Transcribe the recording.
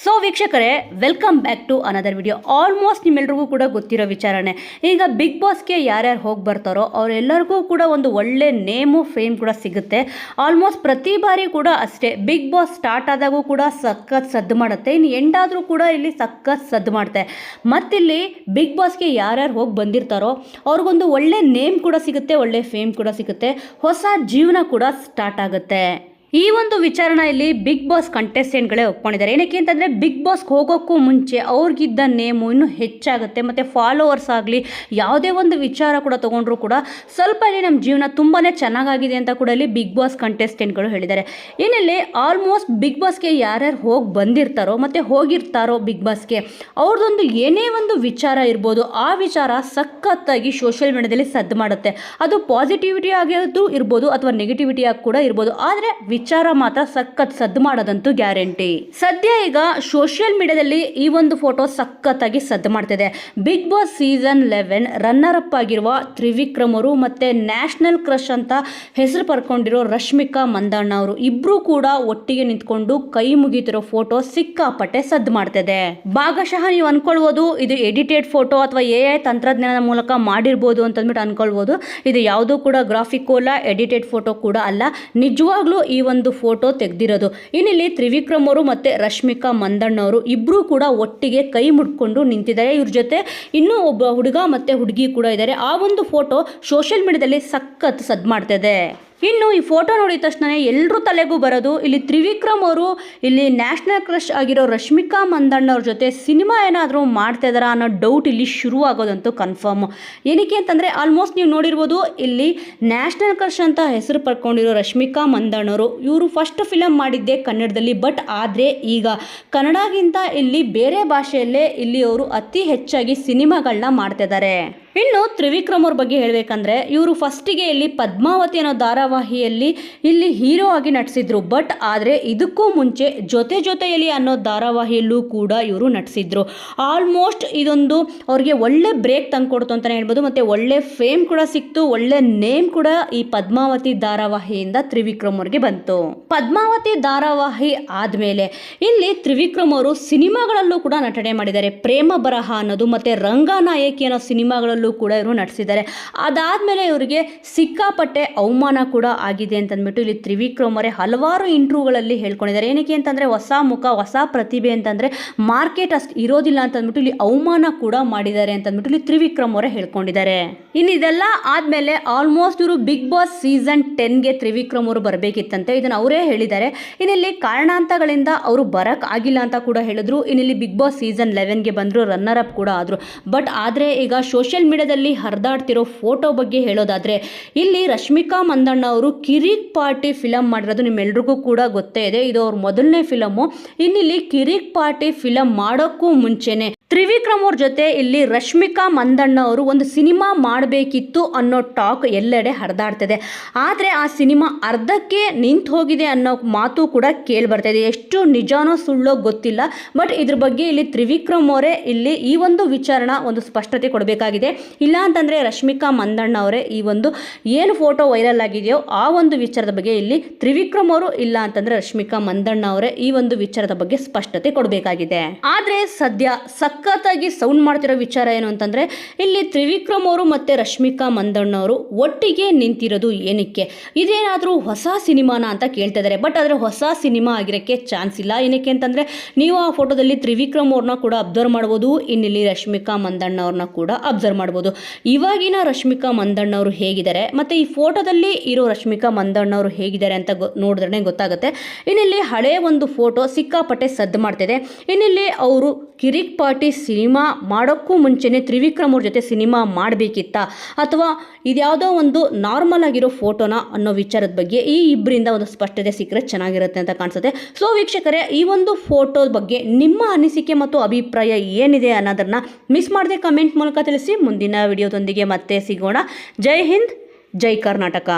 So ವೀಕ್ಷಕರೇ welcome back to another video almost ನಿಮ್ಮೆಲ್ರಿಗೂ ಕೂಡ ಗೊತ್ತಿರೋ ವಿಚಾರಣೆ. ಈಗ ಬಿಗ್ ಬಾಸ್ಗೆ ಯಾರ್ಯಾರು ಹೋಗಿ ಬರ್ತಾರೋ, ಅವರೆಲ್ಲರಿಗೂ ಕೂಡ ಒಂದು ಒಳ್ಳೆ ನೇಮು ಫೇಮ್ ಕೂಡ ಸಿಗುತ್ತೆ. ಆಲ್ಮೋಸ್ಟ್ ಪ್ರತಿ ಬಾರಿ ಕೂಡ ಅಷ್ಟೇ ಬಿಗ್ ಬಾಸ್ ಸ್ಟಾರ್ಟ್ ಆದಾಗೂ ಕೂಡ ಸಖತ್ ಸದ್ದು ಮಾಡುತ್ತೆ. ಇನ್ನು ಎಂಡಾದರೂ ಕೂಡ ಇಲ್ಲಿ ಸಖತ್ ಸದ್ದು ಮಾಡುತ್ತೆ ಮತ್ತಿಲ್ಲಿ ಬಿಗ್ ಬಾಸ್ಗೆ ಯಾರ್ಯಾರು ಹೋಗಿ ಬಂದಿರ್ತಾರೋ, ಅವ್ರಿಗೊಂದು ಒಳ್ಳೆ ನೇಮ್ ಕೂಡ ಸಿಗುತ್ತೆ, ಒಳ್ಳೆ ಫೇಮ್ ಕೂಡ ಸಿಗುತ್ತೆ. ಹೊಸ ಜೀವನ ಕೂಡ ಸ್ಟಾರ್ಟ್ ಆಗುತ್ತೆ. ಈ ಒಂದು ವಿಚಾರಣ ಇಲ್ಲಿ ಬಿಗ್ ಬಾಸ್ ಕಂಟೆಸ್ಟೆಂಟ್ಗಳೇ ಒಪ್ಕೊಂಡಿದ್ದಾರೆ. ಏನಕ್ಕೆ ಅಂತಂದರೆ ಬಿಗ್ ಬಾಸ್ಗೆ ಹೋಗೋಕ್ಕೂ ಮುಂಚೆ ಅವ್ರಿಗಿದ್ದ ನೇಮು ಇನ್ನೂ ಹೆಚ್ಚಾಗುತ್ತೆ, ಮತ್ತು ಫಾಲೋವರ್ಸ್ ಆಗಲಿ, ಯಾವುದೇ ಒಂದು ವಿಚಾರ ಕೂಡ ತೊಗೊಂಡ್ರು ಕೂಡ ಸ್ವಲ್ಪ ಇಲ್ಲಿ ನಮ್ಮ ಜೀವನ ತುಂಬಾ ಚೆನ್ನಾಗಾಗಿದೆ ಅಂತ ಕೂಡ ಇಲ್ಲಿ ಬಿಗ್ ಬಾಸ್ ಕಂಟೆಸ್ಟೆಂಟ್ಗಳು ಹೇಳಿದ್ದಾರೆ. ಏನಿಲ್ಲಿ ಆಲ್ಮೋಸ್ಟ್ ಬಿಗ್ ಬಾಸ್ಗೆ ಯಾರ್ಯಾರು ಹೋಗಿ ಬಂದಿರ್ತಾರೋ, ಮತ್ತು ಹೋಗಿರ್ತಾರೋ ಬಿಗ್ ಬಾಸ್ಗೆ ಅವ್ರದ್ದೊಂದು ಏನೇ ಒಂದು ವಿಚಾರ ಇರ್ಬೋದು, ಆ ವಿಚಾರ ಸಖತ್ತಾಗಿ ಸೋಷಿಯಲ್ ಮೀಡಿಯಾದಲ್ಲಿ ಸದ್ದು ಮಾಡುತ್ತೆ. ಅದು ಪಾಸಿಟಿವಿಟಿ ಆಗಿರೋದು ಇರ್ಬೋದು, ಅಥವಾ ನೆಗೆಟಿವಿಟಿ ಆಗಿ ಕೂಡ ಇರ್ಬೋದು, ಆದರೆ ವಿಚಾರ ಮಾತ್ರ ಸಖತ್ ಸದ್ದು ಮಾಡೋದಂತೂ ಗ್ಯಾರಂಟಿ. ಸದ್ಯ ಈಗ ಸೋಷಿಯಲ್ ಮೀಡಿಯಾದಲ್ಲಿ ಈ ಒಂದು ಫೋಟೋ ಸಖತ್ತಾಗಿ ಸದ್ದು ಮಾಡ್ತಿದೆ. Bigg Boss season eleven runner up ಆಗಿರುವ ತ್ರಿವಿಕ್ರಮ್ ಅವರು ಮತ್ತೆ ನ್ಯಾಷನಲ್ ಕ್ರಶ್ ಅಂತ ಹೆಸರು ಪಡ್ಕೊಂಡಿರೋ ರಶ್ಮಿಕಾ ಮಂದಣ್ಣ ಅವರು ಇಬ್ರು ಕೂಡ ಒಟ್ಟಿಗೆ ನಿಂತ್ಕೊಂಡು ಕೈ ಮುಗಿತಿರೋ ಫೋಟೋ ಸಿಕ್ಕಾಪಟ್ಟೆ ಸದ್ದು ಮಾಡ್ತಿದೆ. ಭಾಗಶಃ ನೀವು ಅನ್ಕೊಳ್ಬಹುದು ಇದು ಎಡಿಟೆಡ್ ಫೋಟೋ ಅಥವಾ ಎ ಐ ತಂತ್ರಜ್ಞಾನದ ಮೂಲಕ ಮಾಡಿರ್ಬೋದು ಅಂತಂದ್ಬಿಟ್ಟು ಅನ್ಕೊಳ್ಬಹುದು ಇದು ಯಾವುದೂ ಕೂಡ ಗ್ರಾಫಿಕ್ ಅಲ್ಲ ಎಡಿಟೆಡ್ ಫೋಟೋ ಕೂಡ ಅಲ್ಲ. ನಿಜವಾಗ್ಲೂ ಈ ಒಂದು ಫೋಟೋ ತೆಗೆದಿರೋದು. ಇನ್ನಿಲ್ಲಿ ತ್ರಿವಿಕ್ರಮ್ ಅವರು ಮತ್ತೆ ರಶ್ಮಿಕಾ ಮಂದಣ್ಣ ಅವರು ಇಬ್ಬರೂ ಕೂಡ ಒಟ್ಟಿಗೆ ಕೈ ಮುಟ್ಕೊಂಡು ನಿಂತಿದ್ದಾರೆ. ಇವ್ರ ಜೊತೆ ಇನ್ನೂ ಒಬ್ಬ ಹುಡುಗ ಮತ್ತೆ ಹುಡುಗಿ ಕೂಡ ಇದ್ದಾರೆ. ಆ ಒಂದು ಫೋಟೋ ಸೋಷಿಯಲ್ ಮೀಡಿಯಾದಲ್ಲಿ ಸಖತ್ ಸದ್ ಮಾಡ್ತಿದೆ. ಇನ್ನು ಈ ಫೋಟೋ ನೋಡಿದ ತಕ್ಷಣ ಎಲ್ಲರೂ ತಲೆಗೂ ಬರೋದು. ಇಲ್ಲಿ ತ್ರಿವಿಕ್ರಮ್ ಅವರು, ಇಲ್ಲಿ ನ್ಯಾಷನಲ್ ಕ್ರಶ್ ಆಗಿರೋ ರಶ್ಮಿಕಾ ಮಂದಣ್ಣ ಅವ್ರ ಜೊತೆ ಸಿನಿಮಾ ಏನಾದರೂ ಮಾಡ್ತಾ ಇದ್ದಾರಾ ಅನ್ನೋ ಡೌಟ್ ಇಲ್ಲಿ ಶುರು ಆಗೋದಂತೂ ಕನ್ಫರ್ಮ್ ಏನಕ್ಕೆ ಅಂತಂದರೆ ಆಲ್ಮೋಸ್ಟ್ ನೀವು ನೋಡಿರ್ಬೋದು, ಇಲ್ಲಿ ನ್ಯಾಷನಲ್ ಕ್ರಶ್ ಅಂತ ಹೆಸರು ಪಡ್ಕೊಂಡಿರೋ ರಶ್ಮಿಕಾ ಮಂದಣ್ಣವರು ಇವರು ಫಸ್ಟ್ ಫಿಲಮ್ ಮಾಡಿದ್ದೆ ಕನ್ನಡದಲ್ಲಿ ಬಟ್ ಆದರೆ ಈಗ ಕನ್ನಡಗಿಂತ ಇಲ್ಲಿ ಬೇರೆ ಭಾಷೆಯಲ್ಲೇ ಇಲ್ಲಿ ಅವರು ಅತಿ ಹೆಚ್ಚಾಗಿ ಸಿನಿಮಾಗಳನ್ನ ಮಾಡ್ತಿದ್ದಾರೆ ಇನ್ನು ತ್ರಿವಿಕ್ರಮ್ ಅವ್ರ ಬಗ್ಗೆ ಹೇಳಬೇಕಂದ್ರೆ, ಇವರು ಫಸ್ಟಿಗೆ ಇಲ್ಲಿ ಪದ್ಮಾವತಿ ಅನ್ನೋ ಧಾರಾವಾಹಿಯಲ್ಲಿ ಇಲ್ಲಿ ಹೀರೋ ಆಗಿ ನಟಿಸಿದ್ರು. ಬಟ್ ಆದರೆ ಇದಕ್ಕೂ ಮುಂಚೆ ಜೊತೆ ಜೊತೆಯಲ್ಲಿ ಅನ್ನೋ ಧಾರಾವಾಹಿಯಲ್ಲೂ ಕೂಡ ಇವರು ನಟಿಸಿದ್ರು. ಆಲ್ಮೋಸ್ಟ್ ಇದೊಂದು ಅವ್ರಿಗೆ ಒಳ್ಳೆ ಬ್ರೇಕ್ ತಂದುಕೊಡ್ತು ಅಂತಲೇ ಹೇಳ್ಬೋದು. ಮತ್ತು ಒಳ್ಳೆ ಫೇಮ್ ಕೂಡ ಸಿಕ್ತು. ಒಳ್ಳೆ ನೇಮ್ ಕೂಡ ಈ ಪದ್ಮಾವತಿ ಧಾರಾವಾಹಿಯಿಂದ ತ್ರಿವಿಕ್ರಮ್ ಅವ್ರಿಗೆ ಬಂತು. ಪದ್ಮಾವತಿ ಧಾರಾವಾಹಿ ಆದಮೇಲೆ ಇಲ್ಲಿ ತ್ರಿವಿಕ್ರಮ್ ಅವರು ಸಿನಿಮಾಗಳಲ್ಲೂ ಕೂಡ ನಟನೆ ಮಾಡಿದ್ದಾರೆ. ಪ್ರೇಮ ಬರಹ ಅನ್ನೋದು ಮತ್ತು ರಂಗನಾಯಕಿ ಅನ್ನೋ ಸಿನಿಮಾಗಳಲ್ಲೂ ಕೂಡ ಇವರು ನಟಿಸಿದ್ದಾರೆ. ಅದಾದಮೇಲೆ ಇವರಿಗೆ ಸಿಕ್ಕಾಪಟ್ಟೆ ಅವಮಾನ ಕೂಡ ಆಗಿದೆ ಅಂತಂದ್ಬಿಟ್ಟು ಇಲ್ಲಿ ತ್ರಿವಿಕ್ರಮರೇ ಹಲವಾರು ಇಂಟ್ರೂಗಳಲ್ಲಿ ಹೇಳ್ಕೊಂಡಿದ್ದಾರೆ. ಏನಕ್ಕೆ ಅಂತಂದರೆ ಹೊಸ ಮುಖ, ಹೊಸ ಪ್ರತಿಭೆ ಅಂತಂದರೆ ಮಾರ್ಕೆಟ್ ಅಷ್ಟು ಇರೋದಿಲ್ಲ ಅಂತಂದ್ಬಿಟ್ಟು ಇಲ್ಲಿ ಅವಮಾನ ಕೂಡ ಮಾಡಿದ್ದಾರೆ ಅಂತಂದ್ಬಿಟ್ಟು ಇಲ್ಲಿ ತ್ರಿವಿಕ್ರಮ್ ಅವರೇ ಹೇಳ್ಕೊಂಡಿದ್ದಾರೆ. ಇನ್ನು ಇದೆಲ್ಲ ಆದಮೇಲೆ ಆಲ್ಮೋಸ್ಟ್ ಇವರು ಬಿಗ್ ಬಾಸ್ ಸೀಸನ್ ಟೆನ್ಗೆ ತ್ರಿವಿಕ್ರಮ್ ಅವರು ಬರಬೇಕಿತ್ತಂತೆ. ಇದನ್ನು ಅವರೇ ಹೇಳಿದ್ದಾರೆ. ಇನ್ನಿಲ್ಲಿ ಕಾರಣಾಂತಗಳಿಂದ ಅವರು ಬರಕ್ ಆಗಿಲ್ಲ ಅಂತ ಕೂಡ ಹೇಳಿದ್ರು. ಇನ್ನಿಲ್ಲಿ ಬಿಗ್ ಬಾಸ್ ಸೀಸನ್ ಲೆವೆನ್ಗೆ ಬಂದರು ರನ್ನರ್ ಅಪ್ ಕೂಡ ಆದರು. ಬಟ್ ಆದರೆ ಈಗ ಸೋಷಿಯಲ್ ಮೀಡಿಯಾದಲ್ಲಿ ಹರಿದಾಡ್ತಿರೋ ಫೋಟೋ ಬಗ್ಗೆ ಹೇಳೋದಾದರೆ, ಇಲ್ಲಿ ರಶ್ಮಿಕಾ ಮಂದಣ್ಣ ಅವರು ಕಿರಿಕ್ ಪಾರ್ಟಿ ಫಿಲಮ್ ಮಾಡಿರೋದು ನಿಮ್ಮೆಲ್ರಿಗೂ ಕೂಡ ಗೊತ್ತೇ ಇದೆ. ಇದು ಅವ್ರ ಮೊದಲನೇ ಫಿಲಮು. ಇನ್ನಿಲ್ಲಿ ಕಿರಿಕ್ ಪಾರ್ಟಿ ಫಿಲಮ್ ಮಾಡೋಕ್ಕೂ ಮುಂಚೆನೆ ತ್ರಿವಿಕ್ರಮ್ ಅವ್ರ ಜೊತೆ ಇಲ್ಲಿ ರಶ್ಮಿಕಾ ಮಂದಣ್ಣ ಅವರು ಒಂದು ಸಿನಿಮಾ ಮಾಡಬೇಕಿತ್ತು ಅನ್ನೋ ಟಾಕ್ ಎಲ್ಲೆಡೆ ಹರಿದಾಡ್ತಿದೆ. ಆದರೆ ಆ ಸಿನಿಮಾ ಅರ್ಧಕ್ಕೆ ನಿಂತು ಹೋಗಿದೆ ಅನ್ನೋ ಮಾತು ಕೂಡ ಕೇಳಿ ಇದೆ. ಎಷ್ಟು ನಿಜಾನೋ ಸುಳ್ಳೋ ಗೊತ್ತಿಲ್ಲ. ಬಟ್ ಇದ್ರ ಬಗ್ಗೆ ಇಲ್ಲಿ ತ್ರಿವಿಕ್ರಮ್ ಅವರೇ ಇಲ್ಲಿ ಈ ಒಂದು ವಿಚಾರಣ ಒಂದು ಸ್ಪಷ್ಟತೆ ಕೊಡಬೇಕಾಗಿದೆ. ಇಲ್ಲ ಅಂತಂದರೆ ರಶ್ಮಿಕಾ ಮಂದಣ್ಣ ಅವರೇ ಈ ಒಂದು ಏನು ಫೋಟೋ ವೈರಲ್ ಆಗಿದೆಯೋ ಆ ಒಂದು ವಿಚಾರದ ಬಗ್ಗೆ ಇಲ್ಲಿ ತ್ರಿವಿಕ್ರಮ್ ಅವರು ಇಲ್ಲ ಅಂತಂದರೆ ರಶ್ಮಿಕಾ ಮಂದಣ್ಣ ಅವರೇ ಈ ಒಂದು ವಿಚಾರದ ಬಗ್ಗೆ ಸ್ಪಷ್ಟತೆ ಕೊಡಬೇಕಾಗಿದೆ. ಆದರೆ ಸದ್ಯ ಸಖತ್ತಾಗಿ ಸೌಂಡ್ ಮಾಡ್ತಿರೋ ವಿಚಾರ ಏನು ಅಂತಂದರೆ, ಇಲ್ಲಿ ತ್ರಿವಿಕ್ರಮ್ ಅವರು ಮತ್ತು ರಶ್ಮಿಕಾ ಮಂದಣ್ಣ ಅವರು ಒಟ್ಟಿಗೆ ನಿಂತಿರೋದು ಏನಕ್ಕೆ? ಇದೇನಾದರೂ ಹೊಸ ಸಿನಿಮಾನ ಅಂತ ಕೇಳ್ತಾ ಇದ್ದಾರೆ ಬಟ್ ಆದರೆ ಹೊಸ ಸಿನಿಮಾ ಆಗಿರೋಕ್ಕೆ ಚಾನ್ಸ್ ಇಲ್ಲ. ಏನಕ್ಕೆ ಅಂತಂದರೆ, ನೀವು ಆ ಫೋಟೋದಲ್ಲಿ ತ್ರಿವಿಕ್ರಮ್ ಅವ್ರನ್ನ ಕೂಡ ಅಬ್ಸರ್ವ್ ಮಾಡ್ಬೋದು, ಇನ್ನಿಲ್ಲಿ ರಶ್ಮಿಕಾ ಮಂದಣ್ಣ ಅವ್ರನ್ನ ಕೂಡ ಅಬ್ಸರ್ವ್ ಮಾಡ್ಬೋದು. ಇವಾಗಿನ ರಶ್ಮಿಕಾ ಮಂದಣ್ಣ ಅವರು ಹೇಗಿದ್ದಾರೆ, ಮತ್ತು ಈ ಫೋಟೋದಲ್ಲಿ ಇರೋ ರಶ್ಮಿಕಾ ಮಂದಣ್ಣ ಅವರು ಹೇಗಿದ್ದಾರೆ ಅಂತ ನೋಡಿದ್ರೆ ಗೊತ್ತಾಗುತ್ತೆ. ಇನ್ನಿಲ್ಲಿ ಹಳೆ ಒಂದು ಫೋಟೋ ಸಿಕ್ಕಾಪಟ್ಟೆ ಸದ್ದು ಮಾಡ್ತಿದೆ. ಇನ್ನಿಲ್ಲಿ ಅವರು ಕಿರಿಕ್ ಪಾರ್ಟಿ ಸಿನಿಮಾ ಮಾಡೋಕ್ಕೂ ಮುಂಚೆನೇ ತ್ರಿವಿಕ್ರಮ್ ಅವ್ರ ಜೊತೆ ಸಿನಿಮಾ ಮಾಡಬೇಕಿತ್ತ? ಅಥವಾ ಇದ್ಯಾವುದೋ ಒಂದು ನಾರ್ಮಲ್ ಆಗಿರೋ ಫೋಟೋನ ಅನ್ನೋ ವಿಚಾರದ ಬಗ್ಗೆ ಈ ಇಬ್ಬರಿಂದ ಒಂದು ಸ್ಪಷ್ಟತೆ ಸಿಕ್ಕರೆ ಚೆನ್ನಾಗಿರುತ್ತೆ ಅಂತ ಕಾಣಿಸುತ್ತೆ. ಸೊ ವೀಕ್ಷಕರೇ, ಈ ಒಂದು ಫೋಟೋ ಬಗ್ಗೆ ನಿಮ್ಮ ಅನಿಸಿಕೆ ಮತ್ತು ಅಭಿಪ್ರಾಯ ಏನಿದೆ ಅನ್ನೋದನ್ನು ಮಿಸ್ ಮಾಡದೆ ಕಮೆಂಟ್ ಮೂಲಕ ತಿಳಿಸಿ. ಮುಂದಿನ ವಿಡಿಯೋದೊಂದಿಗೆ ಮತ್ತೆ ಸಿಗೋಣ. ಜೈ ಹಿಂದ್, ಜೈ ಕರ್ನಾಟಕ.